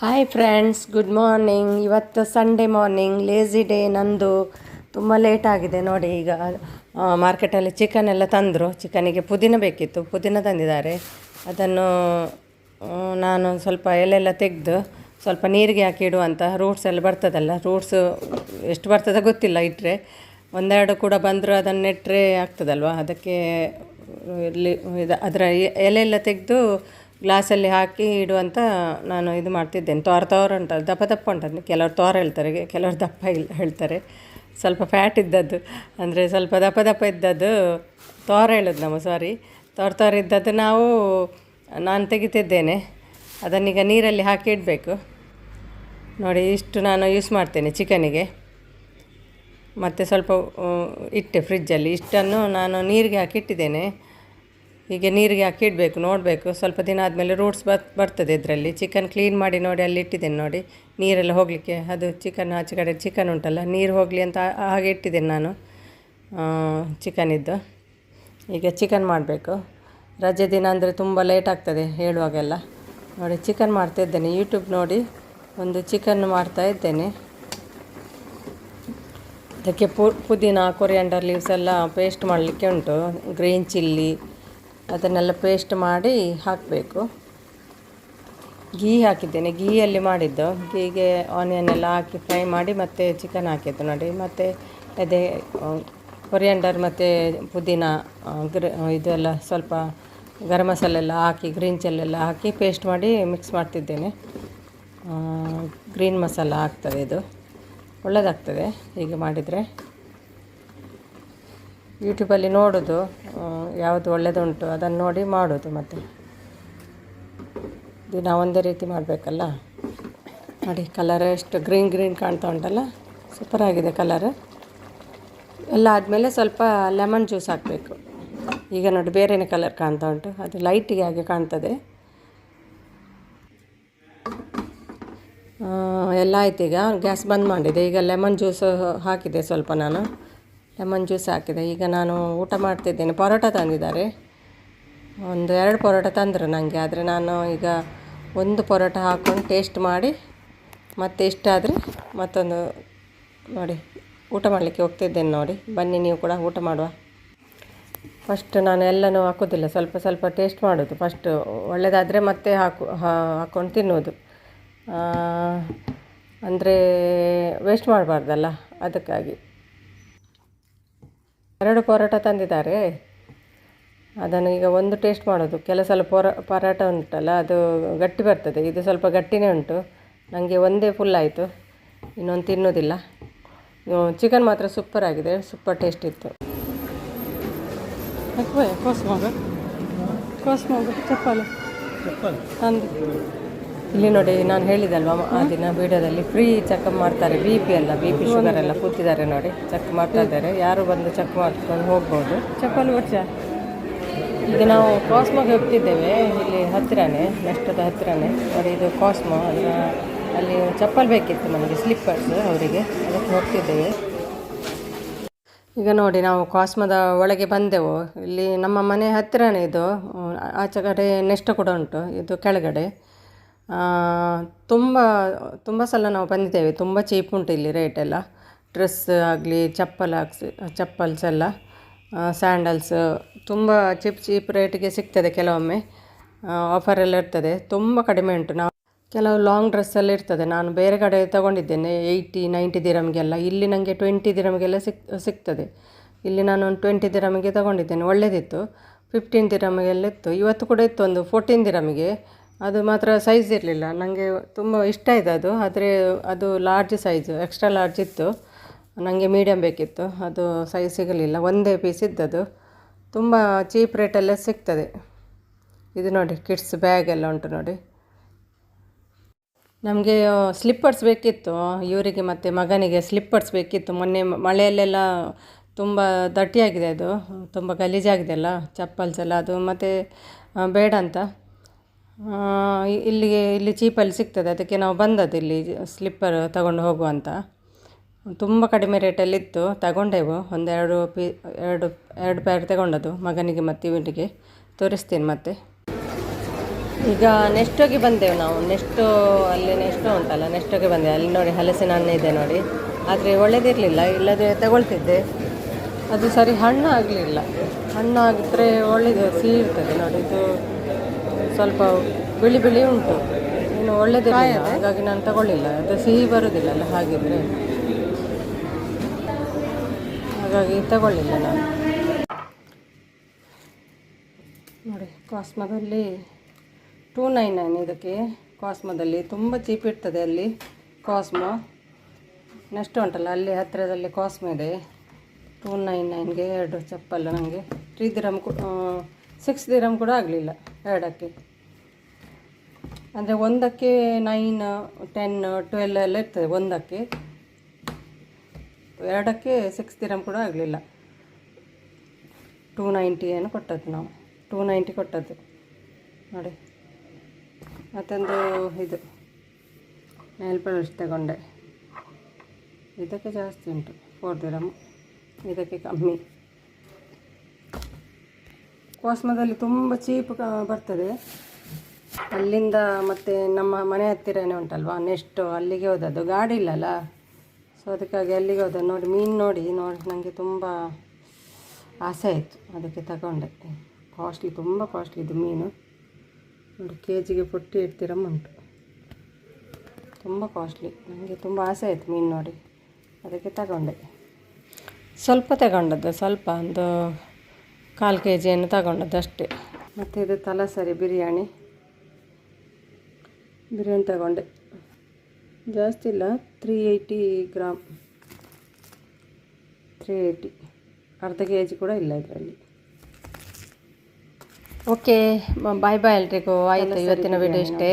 Hi friends good morning ಇವತ್ತು Sunday morning lazy day ನಂದು. ತುಂಬ ಲೇಟ್ ಆಗಿದೆ ನೋಡಿ ಈಗ. ಮಾರ್ಕೆಟಲ್ಲಿ ಚಿಕನ್ ಎಲ್ಲ ತಂದರು. ಚಿಕನಿಗೆ ಪುದೀನ ಬೇಕಿತ್ತು. ಪುದೀನ ತಂದಿದ್ದಾರೆ. ಅದನ್ನು ನಾನು ಸ್ವಲ್ಪ ಎಲೆಲ್ಲ ತೆಗೆದು ಸ್ವಲ್ಪ ನೀರಿಗೆ ಹಾಕಿ ಇಡುವಂಥ ರೂಟ್ಸ್ ಎಲ್ಲ ಬರ್ತದಲ್ಲ ರೂಟ್ಸ್ ಎಷ್ಟು ಬರ್ತದೆ ಗೊತ್ತಿಲ್ಲ ಇಟ್ಟರೆ ಒಂದೆರಡು ಕೂಡ ಬಂದರೂ ಅದನ್ನು ನೆಟ್ಟರೆ ಆಗ್ತದಲ್ವ? ಅದಕ್ಕೆ, ಇಲ್ಲಿ, ಇದು, ಅದರ ಎಲೆ ಎಲ್ಲ ತೆಗೆದು ಗ್ಲಾಸಲ್ಲಿ ಹಾಕಿ ಇಡುವಂತ ನಾನು ಇದು ಮಾಡ್ತಿದ್ದೇನೆ. ತೋರ ತೋರ ಉಂಟಲ್ಲ ದಪ್ಪ ದಪ್ಪ ಉಂಟಂದ್ರೆ ಕೆಲವರು ತೋರ ಹೇಳ್ತಾರೆ, ಕೆಲವರು ದಪ್ಪ ಇಲ್ಲ ಹೇಳ್ತಾರೆ. ಸ್ವಲ್ಪ ಫ್ಯಾಟ್ ಇದ್ದದ್ದು, ಅಂದರೆ ಸ್ವಲ್ಪ ದಪ್ಪ ದಪ್ಪ ಇದ್ದದ್ದು ತೋರ ಹೇಳೋದು ನಮ್ಮ ಸಾರಿ ತೋರ ತೋರ ಇದ್ದದ್ದು ನಾವು, ನಾನು ತೆಗಿತಿದ್ದೇನೆ. ಅದನ್ನೀಗ ನೀರಲ್ಲಿ ಹಾಕಿ ಇಡಬೇಕು. ನೋಡಿ, ಇಷ್ಟು ನಾನು ಯೂಸ್ ಮಾಡ್ತೇನೆ ಚಿಕನಿಗೆ. ಮತ್ತು ಸ್ವಲ್ಪ ಇಟ್ಟೆ ಫ್ರಿಜ್ಜಲ್ಲಿ ಇಷ್ಟನ್ನು ನಾನು ನೀರಿಗೆ ಹಾಕಿ ಇಟ್ಟಿದ್ದೇನೆ. ಹೀಗೆ ನೀರಿಗೆ ಹಾಕಿ ಇಡಬೇಕು, ನೋಡಬೇಕು. ಸ್ವಲ್ಪ ದಿನ ಆದಮೇಲೆ ರೂಟ್ಸ್ ಬರ್ತದೆ ಇದರಲ್ಲಿ. ಚಿಕನ್ ಕ್ಲೀನ್ ಮಾಡಿ ನೋಡಿ, ಅಲ್ಲಿ ಇಟ್ಟಿದ್ದೇನೆ ನೋಡಿ. ನೀರೆಲ್ಲ ಹೋಗಲಿಕ್ಕೆ, ಅದು ಚಿಕನ್ ಆಚೆ ಕಡೆ ಚಿಕನ್ ಉಂಟಲ್ಲ, ನೀರು ಹೋಗಲಿ ಅಂತ ಹಾಗೆ ಇಟ್ಟಿದ್ದೇನೆ ನಾನು. ಚಿಕನಿದ್ದು ಈಗ ಚಿಕನ್ ಮಾಡಬೇಕು. ರಜೆ ದಿನ ಅಂದರೆ ತುಂಬ ಲೇಟ್ ಆಗ್ತದೆ ಹೇಳುವಾಗೆಲ್ಲ. ನೋಡಿ ಚಿಕನ್ ಮಾಡ್ತಾ ಇದ್ದೇನೆ. ಯೂಟ್ಯೂಬ್ ನೋಡಿ ಒಂದು ಚಿಕನ್ ಮಾಡ್ತಾ ಇದ್ದೇನೆ. ಅದಕ್ಕೆ ಪುದೀನ ಕೊರಿಯಾಂಡರ್ ಲೀವ್ಸ್ ಎಲ್ಲ ಪೇಸ್ಟ್ ಮಾಡಲಿಕ್ಕೆ ಉಂಟು. ಗ್ರೀನ್ ಚಿಲ್ಲಿ ಅದನ್ನೆಲ್ಲ ಪೇಸ್ಟ್ ಮಾಡಿ ಹಾಕಬೇಕು. ಗೀ ಹಾಕಿದ್ದೇನೆ. ಗೀಯಲ್ಲಿ ಮಾಡಿದ್ದು. ಗೀಗೆ ಆನಿಯನ್ ಎಲ್ಲ ಹಾಕಿ ಫ್ರೈ ಮಾಡಿ ಮತ್ತೆ ಚಿಕನ್ ಹಾಕಿದ್ದು ನೋಡಿ. ಮತ್ತು ಅದೇ ಕೊರಿಯಾಂಡರ್ ಮತ್ತು ಪುದೀನ ಗ್ರ ಇದೆಲ್ಲ ಸ್ವಲ್ಪ ಗರಂ ಮಸಾಲೆ ಎಲ್ಲ ಹಾಕಿ ಗ್ರೀನ್ ಚಿಲ್ಲೆಲ್ಲ ಹಾಕಿ ಪೇಸ್ಟ್ ಮಾಡಿ ಮಿಕ್ಸ್ ಮಾಡ್ತಿದ್ದೇನೆ. ಗ್ರೀನ್ ಮಸಾಲ ಆಗ್ತದೆ ಇದು. ಒಳ್ಳೆಯದಾಗ್ತದೆ ಹೀಗೆ ಮಾಡಿದರೆ. ಯೂಟ್ಯೂಬಲ್ಲಿ ನೋಡೋದು ಯಾವುದು ಒಳ್ಳೆಯದುಂಟು ಅದನ್ನು ನೋಡಿ ಮಾಡೋದು ಮತ್ತೆ. ದಿನ ಒಂದೇ ರೀತಿ ಮಾಡಬೇಕಲ್ಲ? ನೋಡಿ ಕಲರ್ ಎಷ್ಟು ಗ್ರೀನ್ ಗ್ರೀನ್ ಕಾಣ್ತಾ ಉಂಟಲ್ಲ? ಸೂಪರ್ ಆಗಿದೆ ಕಲರ್ ಎಲ್ಲ ಆದಮೇಲೆ ಸ್ವಲ್ಪ ಲೆಮನ್ ಜ್ಯೂಸ್ ಹಾಕಬೇಕು. ಈಗ ನೋಡಿ, ಬೇರೆನೇ ಕಲರ್ ಕಾಣ್ತಾ ಉಂಟು. ಅದು ಲೈಟಿಗೆ ಹಾಗೆ ಕಾಣ್ತದೆ. ಎಲ್ಲ ಆಯ್ತು ಈಗ. ಗ್ಯಾಸ್ ಬಂದ್ ಮಾಡಿದೆ. ಈಗ ಲೆಮನ್ ಜ್ಯೂಸು ಹಾಕಿದೆ ಸ್ವಲ್ಪ ನಾನು. ಲೆಮನ್ ಜ್ಯೂಸ್ ಹಾಕಿದೆ. ಈಗ ನಾನು ಊಟ ಮಾಡ್ತಿದ್ದೇನೆ. ಪರೋಟ ತಂದಿದ್ದಾರೆ. ಒಂದು ಎರಡು ಪರೋಟ ತಂದರು ನನಗೆ ಆದರೆ ನಾನು ಈಗ ಒಂದು ಪರೋಟ ಹಾಕ್ಕೊಂಡು ಟೇಸ್ಟ್ ಮಾಡಿ, ಮತ್ತೆ ಇಷ್ಟ ಆದರೆ ಮತ್ತೊಂದು ನೋಡಿ, ಊಟ ಮಾಡಲಿಕ್ಕೆ ಹೋಗ್ತಿದ್ದೇನೆ ನೋಡಿ. ಬನ್ನಿ, ನೀವು ಕೂಡ ಊಟ ಮಾಡುವ. ಫಸ್ಟ್ ನಾನು ಎಲ್ಲನೂ ಹಾಕೋದಿಲ್ಲ. ಸ್ವಲ್ಪ ಸ್ವಲ್ಪ ಟೇಸ್ಟ್ ಮಾಡೋದು. ಫಸ್ಟ್ ಒಳ್ಳೆಯದಾದರೆ ಮತ್ತೆ ಹಾಕು ಹಾಕ್ಕೊಂಡು ತಿನ್ನೋದು ಅಂದರೆ ವೇಸ್ಟ್ ಮಾಡಬಾರ್ದಲ್ಲ, ಅದಕ್ಕಾಗಿ. ಎರಡು ಪರೋಟ ತಂದಿದ್ದಾರೆ. ಅದನ್ನು ಈಗ ಒಂದು ಟೇಸ್ಟ್ ಮಾಡೋದು. ಕೆಲವು ಸಲ ಪೊರ ಪರೋಟ ಉಂಟಲ್ಲ ಅದು ಗಟ್ಟಿ ಬರ್ತದೆ. ಇದು ಸ್ವಲ್ಪ ಗಟ್ಟಿನೇ ಉಂಟು. ನನಗೆ ಒಂದೇ ಫುಲ್ ಆಯಿತು. ಇನ್ನೊಂದು ತಿನ್ನೋದಿಲ್ಲ. ಚಿಕನ್ ಮಾತ್ರ ಸೂಪರ್ ಆಗಿದೆ. ಸೂಪರ್ ಟೇಸ್ಟ್ ಇತ್ತು. ಹಾಕುವ ಕೋಸ್ಮೋಗ ಚಪ್ಪಲ್. ಚಪ್ಪಲು? ತಂದು. ಇಲ್ಲಿ ನೋಡಿ ನಾನು ಹೇಳಿದಲ್ವ ಆ ದಿನ ವಿಡಿಯೋದಲ್ಲಿ ಫ್ರೀ ಚೆಕಪ್ ಮಾಡ್ತಾರೆ ಬಿ ಪಿ ಎಲ್ಲ ಬಿ ಪಿ ಶುಗರ್ ಎಲ್ಲ ಕೂತಿದ್ದಾರೆ ನೋಡಿ ಚೆಕ್ ಮಾಡ್ತಾ ಇದ್ದಾರೆ. ಯಾರು ಬಂದು ಚೆಕ್ ಮಾಡ್ಕೊಂಡು ಹೋಗ್ಬೋದು. ಚಪ್ಪಲ್ ವರ್ಷ ಈಗ ನಾವು ಕಾಸ್ಮೋಗೆ ಹೋಗ್ತಿದ್ದೇವೆ ಇಲ್ಲಿ ಹತ್ತಿರನೇ ನೆಕ್ಸ್ಟದ ಹತ್ತಿರನೇ. ನೋಡಿ ಇದು ಕಾಸ್ಮೋ ಅದರ ಅಲ್ಲಿ ಚಪ್ಪಲ್ ಬೇಕಿತ್ತು ನಮಗೆ ಸ್ಲಿಪ್ಪರ್ಸ್ ಅವರಿಗೆ ಅದಕ್ಕೆ ಹೋಗ್ತಿದ್ದೇವೆ. ಈಗ ನೋಡಿ ನಾವು ಕಾಸ್ಮದ ಒಳಗೆ ಬಂದೆವು. ಇಲ್ಲಿ ನಮ್ಮ ಮನೆ ಹತ್ತಿರನೇ ಇದು ಆಚೆ ಕಡೆ ನೆಸ್ಟ್ ಕೂಡ ಉಂಟು ಇದು ಕೆಳಗಡೆ. ತುಂಬ ತುಂಬ ಸಲ ನಾವು ಬಂದಿದ್ದೇವೆ. ತುಂಬ ಚೀಪ್ ಉಂಟು ಇಲ್ಲಿ ರೇಟ್ ಎಲ್ಲ. ಡ್ರೆಸ್ ಆಗಲಿ, ಚಪ್ಪಲ್ ಹಾಕ್ಸಿ ಚಪ್ಪಲ್ಸ್ ಎಲ್ಲ ಸ್ಯಾಂಡಲ್ಸ್ ತುಂಬ ಚೀಪ್ ಚೀಪ್ ರೇಟಿಗೆ ಸಿಗ್ತದೆ ಕೆಲವೊಮ್ಮೆ. ಆಫರ್ ಎಲ್ಲ ಇರ್ತದೆ. ತುಂಬ ಕಡಿಮೆ ಉಂಟು. ನಾವು ಕೆಲವು ಲಾಂಗ್ ಡ್ರೆಸ್ ಎಲ್ಲ ಇರ್ತದೆ. ನಾನು ಬೇರೆ ಕಡೆ ತೊಗೊಂಡಿದ್ದೇನೆ. ಏಯ್ಟಿ ನೈಂಟಿ ದಿರಮ್ಗೆಲ್ಲ ಇಲ್ಲಿ ನನಗೆ ಟ್ವೆಂಟಿ ದಿರಮ್ಗೆಲ್ಲ ಸಿಕ್, ಸಿಗ್ತದೆ. ಇಲ್ಲಿ ನಾನು ಒಂದು ಟ್ವೆಂಟಿ ದಿರಮಿಗೆ ತೊಗೊಂಡಿದ್ದೇನೆ. ಒಳ್ಳೆಯದಿತ್ತು ಫಿಫ್ಟೀನ್ ದಿರಮಿಗೆಲ್ಲ ಇತ್ತು. ಇವತ್ತು ಕೂಡ ಇತ್ತು ಒಂದು ಫೋರ್ಟೀನ್ ದಿರಮಿಗೆ ಅದು ಮಾತ್ರ ಸೈಜ್ ಇರಲಿಲ್ಲ. ನನಗೆ ತುಂಬ ಇಷ್ಟ ಇದೆ ಅದು. ಆದರೆ ಅದು ಲಾರ್ಜ್ ಸೈಜು ಎಕ್ಸ್ಟ್ರಾ ಲಾರ್ಜ್ ಇತ್ತು. ನನಗೆ ಮೀಡಿಯಮ್ ಬೇಕಿತ್ತು. ಅದು ಸೈಜ್ ಸಿಗಲಿಲ್ಲ. ಒಂದೇ ಪೀಸ್ ಇದ್ದದು ತುಂಬ ಚೀಪ್ ರೇಟಲ್ಲೇ ಸಿಗ್ತದೆ. ಇದು ನೋಡಿ ಕಿಡ್ಸ್ ಬ್ಯಾಗ್ ಎಲ್ಲ ಉಂಟು ನೋಡಿ. ನಮಗೆ ಸ್ಲಿಪ್ಪರ್ಸ್ ಬೇಕಿತ್ತು. ಇವರಿಗೆ ಮತ್ತು ಮಗನಿಗೆ ಸ್ಲಿಪ್ಪರ್ಸ್ ಬೇಕಿತ್ತು. ಮೊನ್ನೆ ಮಳೆಯಲ್ಲೆಲ್ಲ ತುಂಬ ದಟ್ಟಿಯಾಗಿದೆ ಅದು. ತುಂಬ ಗಲೀಜಾಗಿದೆ ಅಲ್ಲ, ಚಪ್ಪಲ್ಸ್ ಎಲ್ಲ. ಅದು ಮತ್ತು ಬೇಡ ಅಂತ. ಇಲ್ಲಿಗೆ, ಇಲ್ಲಿ ಚೀಪಲ್ಲಿ ಸಿಗ್ತದೆ. ಅದಕ್ಕೆ ನಾವು ಬಂದದ್ದು ಇಲ್ಲಿ ಸ್ಲಿಪ್ಪರ್ ತಗೊಂಡು ಹೋಗುವಂತ ತುಂಬ ಕಡಿಮೆ ರೇಟಲ್ಲಿತ್ತು ತಗೊಂಡೆವು ಒಂದೆರಡು ಪಿ, ಎರಡು ಎರಡು ಪ್ಯಾರ್ ತಗೊಂಡದ್ದು. ಮಗನಿಗೆ ಮತ್ತು ಇವನಿಗೆ. ತೋರಿಸ್ತೀನಿ ಮತ್ತೆ. ಈಗ ನೆಸ್ಟೋಗೆ ಬಂದೆವು ನಾವು. ನೆಸ್ಟೋ ಅಲ್ಲಿ ನೆಸ್ಟೋ ಉಂಟಲ್ಲ. ನೆಸ್ಟೋಗೆ ಬಂದೆ. ಅಲ್ಲಿ ನೋಡಿ, ಹಲಸಿನ ಹಣ್ಣು ಇದೆ ನೋಡಿ. ಆದರೆ ಒಳ್ಳೇದಿರಲಿಲ್ಲ. ಇಲ್ಲದೆ ತಗೊಳ್ತಿದ್ದೆ. ಅದು ಸರಿ ಹಣ್ಣು ಆಗಲಿಲ್ಲ ಹಣ್ಣು ಆಗಿದ್ರೆ ಒಳ್ಳೆಯದು ಸಿಹಿ ಇರ್ತದೆ ನೋಡಿ. ಇದು ಸ್ವಲ್ಪ ಬಿಳಿ ಬಿಳಿ ಉಂಟು. ಇನ್ನು ಒಳ್ಳೆದೇ ಹಾಗಾಗಿ ನಾನು ತಗೊಳ್ಳಿಲ್ಲ. ಅದು ಸಿಹಿ ಬರೋದಿಲ್ಲ ಅಲ್ಲ ಹಾಗಿದ್ರೆ. ಹಾಗಾಗಿ ತಗೊಳ್ಳಿಲ್ಲ ನಾನು. ನೋಡಿ ಕಾಸ್ಮದಲ್ಲಿ ಟೂ ನೈನ್ ನೈನ್ ಇದಕ್ಕೆ ಕಾಸ್ಮದಲ್ಲಿ ತುಂಬ ಚೀಪ್ ಇರ್ತದೆ ಅಲ್ಲಿ ಕಾಸ್ಮೋ ನೆಕ್ಸ್ಟ್ ಉಂಟಲ್ಲ ಅಲ್ಲಿ ಹತ್ತಿರದಲ್ಲಿ ಕಾಸ್ಮೋ ಇದೆ. ಟೂ ನೈನ್ ನೈನ್ಗೆ ಎರಡು ಚಪ್ಪಲ್ಲ ನನಗೆ ತ್ರೀ ದಿರಮ್ ಕೂಡ ಸಿಕ್ಸ್ ದಿರಮ್ ಕೂಡ ಆಗಲಿಲ್ಲ. ಎರಡಕ್ಕೆ. ಅಂದರೆ ಒಂದಕ್ಕೆ ನೈನ್ ಟೆನ್ ಟ್ವೆಲ್ ಎಲ್ಲ ಇರ್ತದೆ ಒಂದಕ್ಕೆ. ಎರಡಕ್ಕೆ ಸಿಕ್ಸ್ ದಿರಮ್ ಕೂಡ ಆಗಲಿಲ್ಲ. ಟೂ ನೈಂಟಿ ಏನು ಕೊಟ್ಟದ್ದು ನಾವು. ಟೂ ನೈಂಟಿ ಕೊಟ್ಟದ್ದು. ನೋಡಿ. ಮತ್ತೊಂದು ಇದು. ನೈಲ್ ಪಾಲಿಶ್ ತಗೊಂಡೆ. ಇದಕ್ಕೆ ಜಾಸ್ತಿ ಉಂಟು. ಫೋರ್ ದಿರಮ್ ಇದಕ್ಕೆ ಕಮ್ಮಿ. ಕೋಸ್ಮದಲ್ಲಿ ತುಂಬ ಚೀಪ್ ಬರ್ತದೆ. ಅಲ್ಲಿಂದ ಮತ್ತೆ ನಮ್ಮ ಮನೆ ಹತ್ತಿರನೇ ಉಂಟಲ್ವಾ? ನೆಕ್ಸ್ಟು ಅಲ್ಲಿಗೆ ಹೋದದ್ದು. ಗಾಡಿ ಇಲ್ಲಲ್ಲ? ಸೊ ಅದಕ್ಕಾಗಿ ಅಲ್ಲಿಗೆ ಹೋದ. ನೋಡಿ, ಮೀನು ನೋಡಿ. ನೋಡಿ ನನಗೆ ತುಂಬ ಆಸೆ ಆಯಿತು ಅದಕ್ಕೆ ತಗೊಂಡೆ. ಕಾಸ್ಟ್ಲಿ, ತುಂಬ ಕಾಸ್ಟ್ಲಿ ಇದು ಮೀನು. ನೋಡಿ ಕೆ ಜಿಗೆ ಪುಟ್ಟಿ ಇಡ್ತಿರಮ್ಮ ಉಂಟು. ತುಂಬ ಕಾಸ್ಟ್ಲಿ. ನನಗೆ ತುಂಬ ಆಸೆ ಆಯಿತು ಮೀನು ನೋಡಿ. ಅದಕ್ಕೆ ತಗೊಂಡೆ. ಸ್ವಲ್ಪ ತಗೊಂಡದ್ದು, ಸ್ವಲ್ಪ ಒಂದು ಕಾಲು ಕೆ ಜಿಯನ್ನು ತಗೊಂಡದ್ದು ಅಷ್ಟೇ ಮತ್ತು ಇದು ತಲಸರಿ ಬಿರಿಯಾನಿ. ಬಿರಿಯಾನಿ ತಗೊಂಡೆ. ಜಾಸ್ತಿ ಇಲ್ಲ three eighty gram. Three eighty ಅರ್ಧ ಕೆ ಜಿ ಕೂಡ ಇಲ್ಲ ಇದರಲ್ಲಿ. ಓಕೆ ಬಾಯ್ ಬಾಯ್ ಎಲ್ರಿಗೂ. ಆಯಿತು ಇವತ್ತಿನ ವಿಡಿಯೋ ಇಷ್ಟೇ.